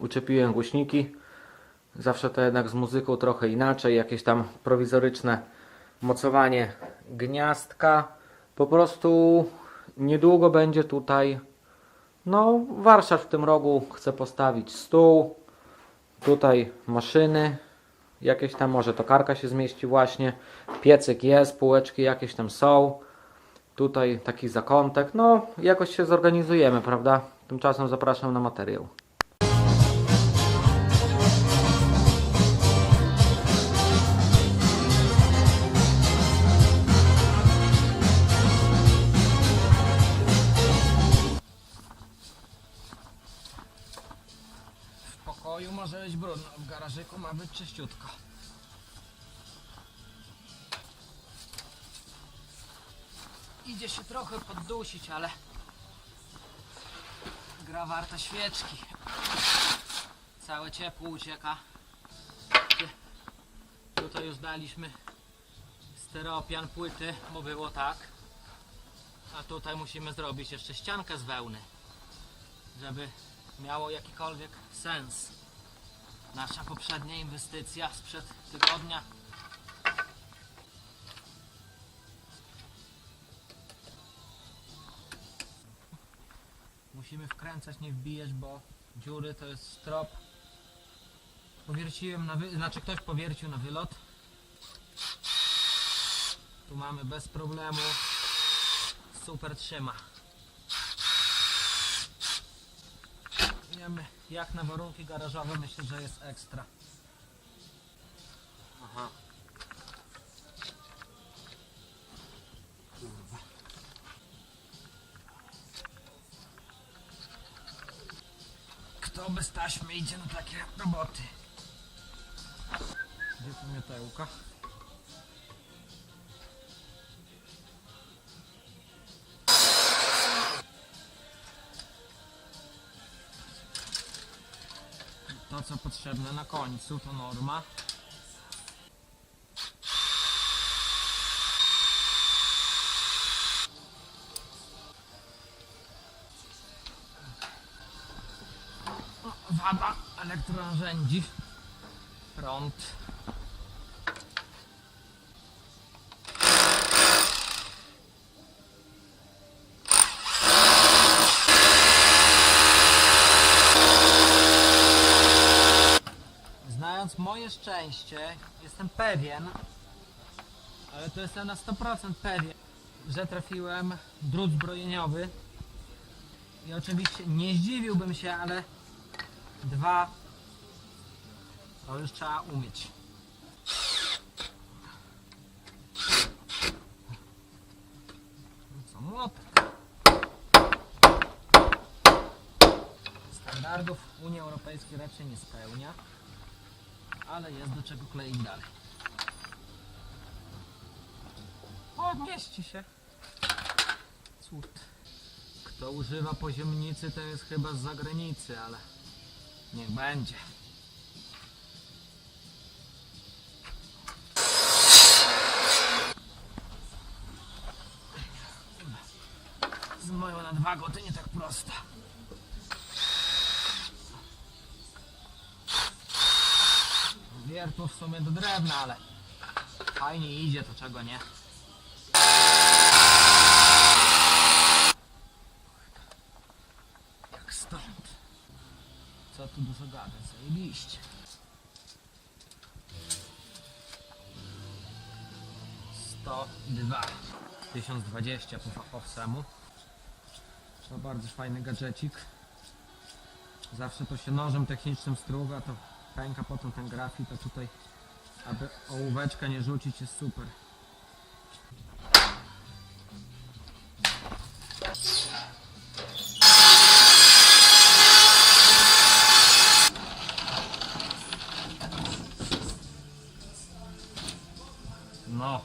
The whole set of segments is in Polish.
uczepiłem głośniki. Zawsze to jednak z muzyką trochę inaczej, jakieś tam prowizoryczne mocowanie gniazdka. Po prostu niedługo będzie tutaj no warsztat w tym rogu. Chcę postawić stół. Tutaj maszyny. Jakieś tam może tokarka się zmieści właśnie. Piecyk jest, półeczki jakieś tam są. Tutaj taki zakątek. No jakoś się zorganizujemy, prawda? Tymczasem zapraszam na materiał. W garażyku ma być czyściutko. Idzie się trochę poddusić, ale gra warta świeczki. Całe ciepło ucieka. Tutaj już daliśmy stereopian płyty, bo było tak. A tutaj musimy zrobić jeszcze ściankę z wełny, żeby miało jakikolwiek sens. Nasza poprzednia inwestycja sprzed tygodnia Musimy wkręcać, nie wbijać, bo dziury to jest strop. Powierciłem na wy... znaczy ktoś powiercił na wylot. Tu mamy bez problemu. Super trzyma. Jak na warunki garażowe myślę, że jest ekstra. Aha. Kurwa. Kto bez taśmy idzie na takie roboty? Gdzie tu miotełka? Co potrzebne na końcu to norma. Wada elektronarzędzi. Prąd. Moje szczęście, jestem pewien, ale to jestem na 100% pewien, że trafiłem drut zbrojeniowy. I oczywiście nie zdziwiłbym się, ale Dwa. To już trzeba umieć. Co, młotek. Standardów Unii Europejskiej raczej nie spełnia, ale jest do czego kleić dalej. O, mieści się. Cud. Kto używa poziomnicy, to jest chyba z zagranicy, ale Niech będzie. Z moją nadwagą to nie tak Wiertło w sumie do drewna, ale fajnie idzie, to czego nie. Jak stąd. Co tu dużo gadać, zajebiście. Sto dwa. 1020 po fachowcemu. To bardzo fajny gadżecik. Zawsze to się nożem technicznym struga, to pęka potem ten grafit, a tutaj aby ołóweczka nie rzucić jest super. No,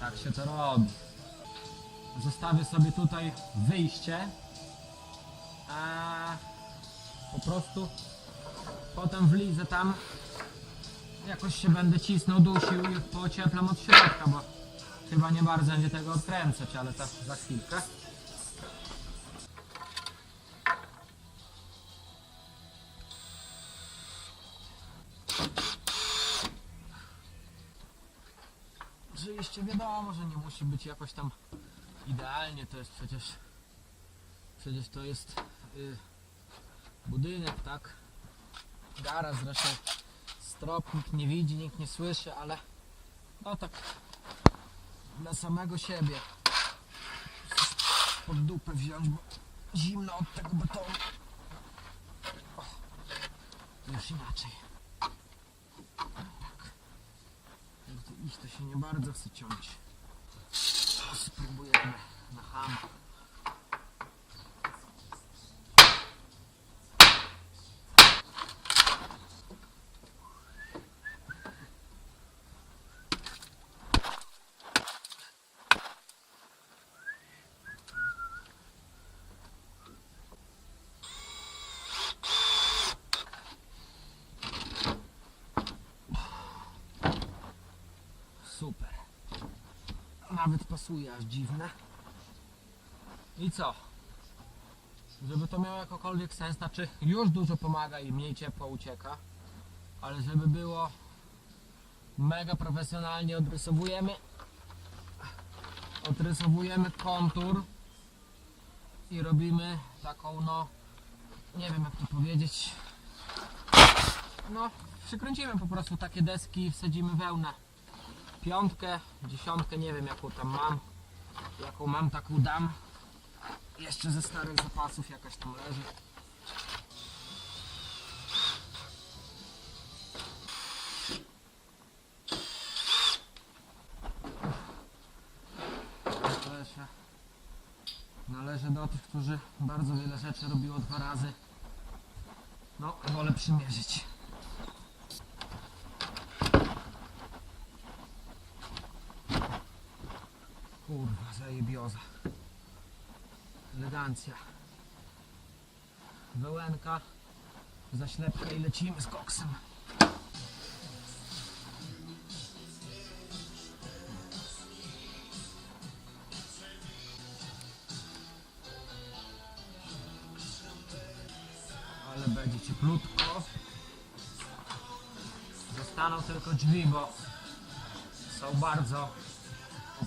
tak się to robi. Zostawię sobie tutaj wyjście, a po prostu potem wlizę tam, jakoś się będę cisnął, dusił i pocieplam od środka, bo chyba nie bardzo będzie tego odkręcać, ale to za chwilkę. Oczywiście wiadomo, że nie musi być jakoś tam idealnie, to jest przecież przecież to jest y, budynek, tak? Garaż zresztą strop, nikt nie widzi, nikt nie słyszy, ale no tak dla samego siebie pod dupę wziąć, bo zimno od tego betonu. O, to już inaczej. Tak. Jak tu iść, to się nie bardzo chce ciąć. Spróbujemy na ham. Super. Nawet pasuje, aż dziwne. I co? Żeby to miało jakokolwiek sens, znaczy już dużo pomaga i mniej ciepło ucieka, ale żeby było mega profesjonalnie odrysowujemy odrysowujemy kontur i robimy taką no nie wiem jak to powiedzieć no przykręcimy po prostu takie deski i wsadzimy wełnę piątkę, dziesiątkę, nie wiem jaką tam mam. Jaką mam, taką dam. Jeszcze ze starych zapasów jakaś tam leży. Należy, należy do tych, którzy bardzo wiele rzeczy robiło dwa razy. No, wolę przymierzyć. Kurwa, zajebioza. Elegancja. Wełenka, zaślepka i lecimy z koksem. Ale będzie cieplutko. Zostaną tylko drzwi, bo są bardzo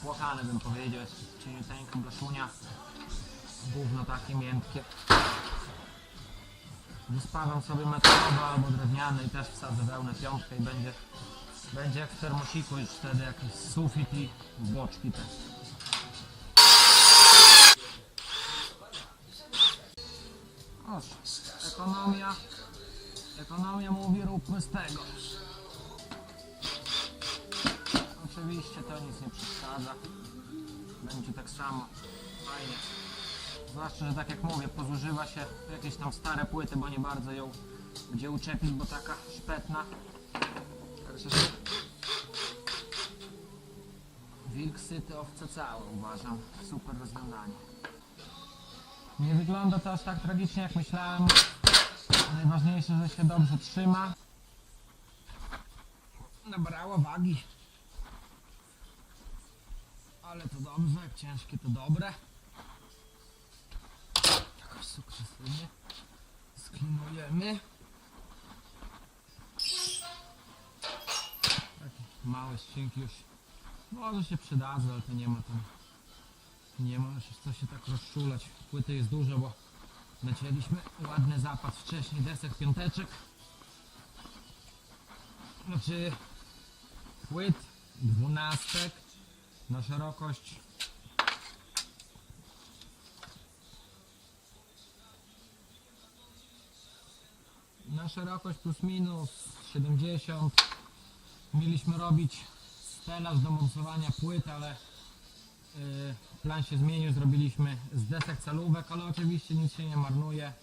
opłakane bym powiedział, jest cieniuteńka blaszunia, gówno takie miętkie. Wyspawam sobie metalowe albo drewniane i też wsadzę wełnę piątkę i będzie, będzie jak w termosiku już wtedy jakiś sufit i boczki też. Oż, ekonomia, ekonomia mówi róbmy z tego. Oczywiście to nic nie przeszkadza. Będzie tak samo. Fajnie. Zwłaszcza, że tak jak mówię, pozużywa się jakieś tam stare płyty, bo nie bardzo ją gdzie uczepić, bo taka szpetna. Także wilk syty, owce całe uważam. Super rozwiązanie. Nie wygląda to aż tak tragicznie jak myślałem. Najważniejsze, że się dobrze trzyma. Nabrała wagi. Ale to dobrze, jak ciężkie to dobre. Jakoś sukcesywnie sklinujemy. Takie małe ścinki już może się przydadzą, ale to nie ma tam nie ma już co się tak rozczulać. Płyty jest dużo, bo nacięliśmy ładny zapas wcześniej desek piąteczek. Znaczy płyt dwunastek na szerokość. Na szerokość plus minus 70 mieliśmy robić stelaż do mocowania płyt, ale yy, plan się zmienił, zrobiliśmy z desek celówek, ale oczywiście nic się nie marnuje.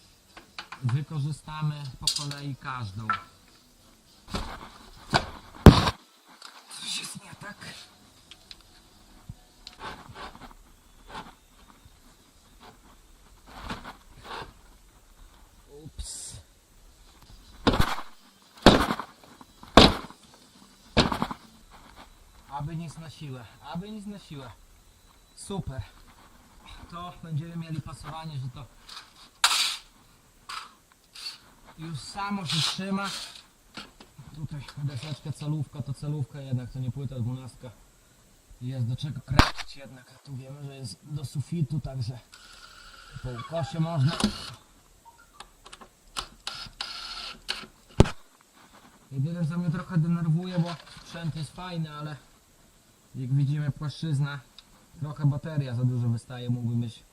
Wykorzystamy po kolei każdą coś jest nie tak Ups. Aby nic na siłę, aby nic na siłę. Super. To będziemy mieli pasowanie, że to już samo się trzyma. tutaj deseczka, celówka to celówka jednak, to nie płyta dwunastka. Jest do czego kręcić jednak. Tu wiemy, że jest do sufitu, także po ukosie można. Jedyne co mnie trochę denerwuje, bo sprzęt jest fajny, ale jak widzimy płaszczyzna, trochę bateria za dużo wystaje, mógłby mieć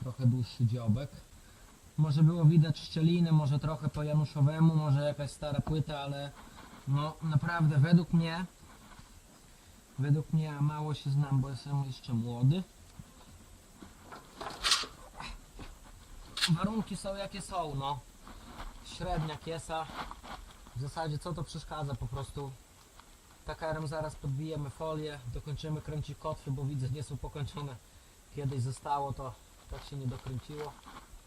trochę dłuższy dziobek. Może było widać szczeliny, może trochę po Januszowemu, może jakaś stara płyta, ale no naprawdę według mnie, według mnie, mało się znam, bo jestem jeszcze młody. Warunki są jakie są, no. Średnia kiesa. W zasadzie co to przeszkadza po prostu. Takarem zaraz podbijemy folię, dokończymy kręcić kotwy, bo widzę nie są pokończone. Kiedyś zostało to, tak się nie dokręciło.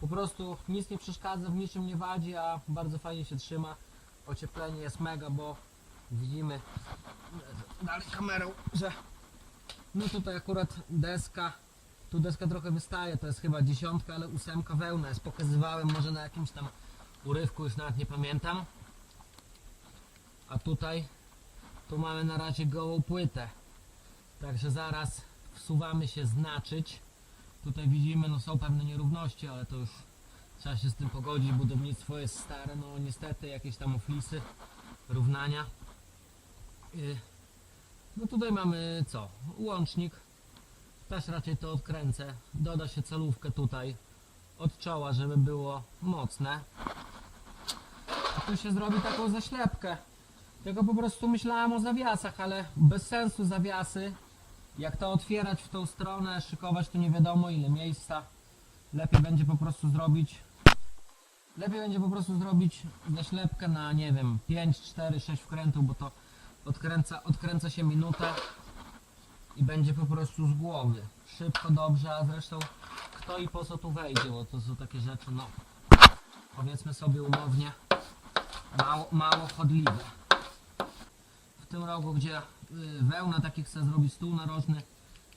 Po prostu nic nie przeszkadza, w niczym nie wadzi, a bardzo fajnie się trzyma. Ocieplenie jest mega, bo widzimy dalej kamerą, że no tutaj akurat deska, tu deska trochę wystaje, to jest chyba dziesiątka, ale ósemka wełna jest. Pokazywałem może na jakimś tam urywku, już nawet nie pamiętam. A tutaj, tu mamy na razie gołą płytę. Także zaraz wsuwamy się znaczyć. Tutaj widzimy, no są pewne nierówności, ale to już trzeba się z tym pogodzić. Budownictwo jest stare, no niestety jakieś tam oflisy, równania. No tutaj mamy co? Łącznik. Też raczej to odkręcę. Doda się celówkę tutaj od czoła, żeby było mocne. A tu się zrobi taką zaślepkę. Tylko po prostu myślałem o zawiasach, ale bez sensu zawiasy. Jak to otwierać w tą stronę, szykować to nie wiadomo ile miejsca. Lepiej będzie po prostu zrobić Lepiej będzie po prostu zrobić zaślepkę na nie wiem 5, 4, 6 wkrętów, bo to odkręca, odkręca się minutę i będzie po prostu z głowy. Szybko, dobrze, a zresztą kto i po co tu wejdzie, bo to są takie rzeczy, no powiedzmy sobie umownie mało, mało chodliwe. Tym rogu, gdzie y, wełna taki chce zrobić stół narożny,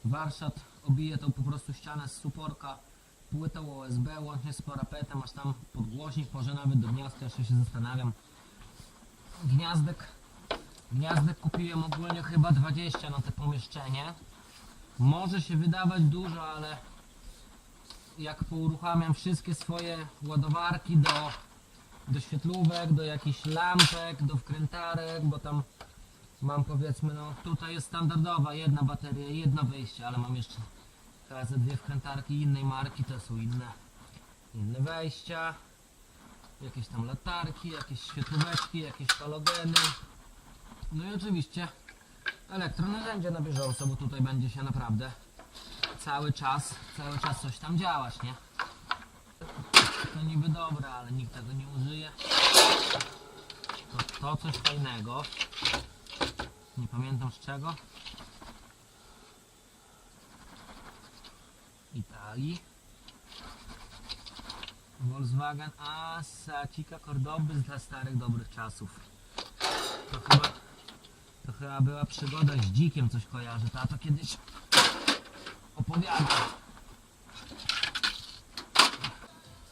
warsztat obije tą po prostu ścianę z suporka, płytą OSB łącznie z parapetem, aż tam podgłośnik, może nawet do gniazdka, jeszcze się zastanawiam. Gniazdek, gniazdek kupiłem ogólnie chyba 20 na te pomieszczenie. Może się wydawać dużo, ale jak pouruchamiam wszystkie swoje ładowarki do, do świetlówek, do jakichś lampek, do wkrętarek, bo tam mam powiedzmy, no tutaj jest standardowa jedna bateria, jedno wyjście, ale mam jeszcze Chyba dwie wkrętarki innej marki, to są inne, inne wejścia. Jakieś tam latarki, jakieś świetlóweczki, jakieś halogeny. No i oczywiście elektronarzędzia na bieżąco, bo tutaj będzie się naprawdę cały czas, cały czas coś tam działać, nie? To niby dobre, ale nikt tego nie użyje. To, to coś fajnego. Nie pamiętam z czego. Italii. Volkswagen Asacika Cordoby dla starych dobrych czasów. To chyba, to chyba była przygoda z dzikiem, coś kojarzy. Tato kiedyś opowiadał.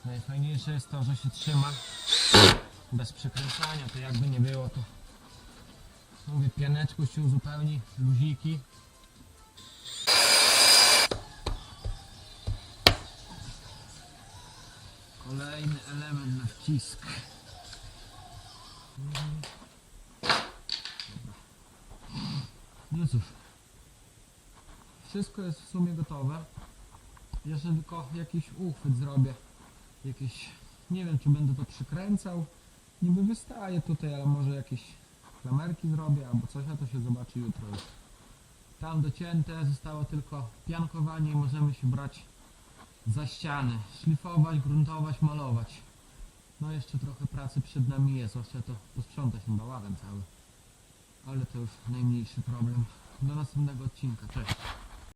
Najfajniejsze jest to, że się trzyma bez przykręcania. To jakby nie było, to mówię, pianeczku się uzupełni, luziki. Kolejny element na wcisk. No cóż. Wszystko jest w sumie gotowe. Jeszcze tylko jakiś uchwyt zrobię. Jakieś, nie wiem czy będę to przykręcał. Niby wystaje tutaj, ale może jakieś klamerki zrobię albo coś, a to się zobaczy jutro już. Tam docięte, zostało tylko piankowanie i możemy się brać za ściany, szlifować, gruntować, malować. No jeszcze trochę pracy przed nami jest, jeszcze to posprzątać ten bałagan cały. Ale to już najmniejszy problem. Do następnego odcinka, cześć.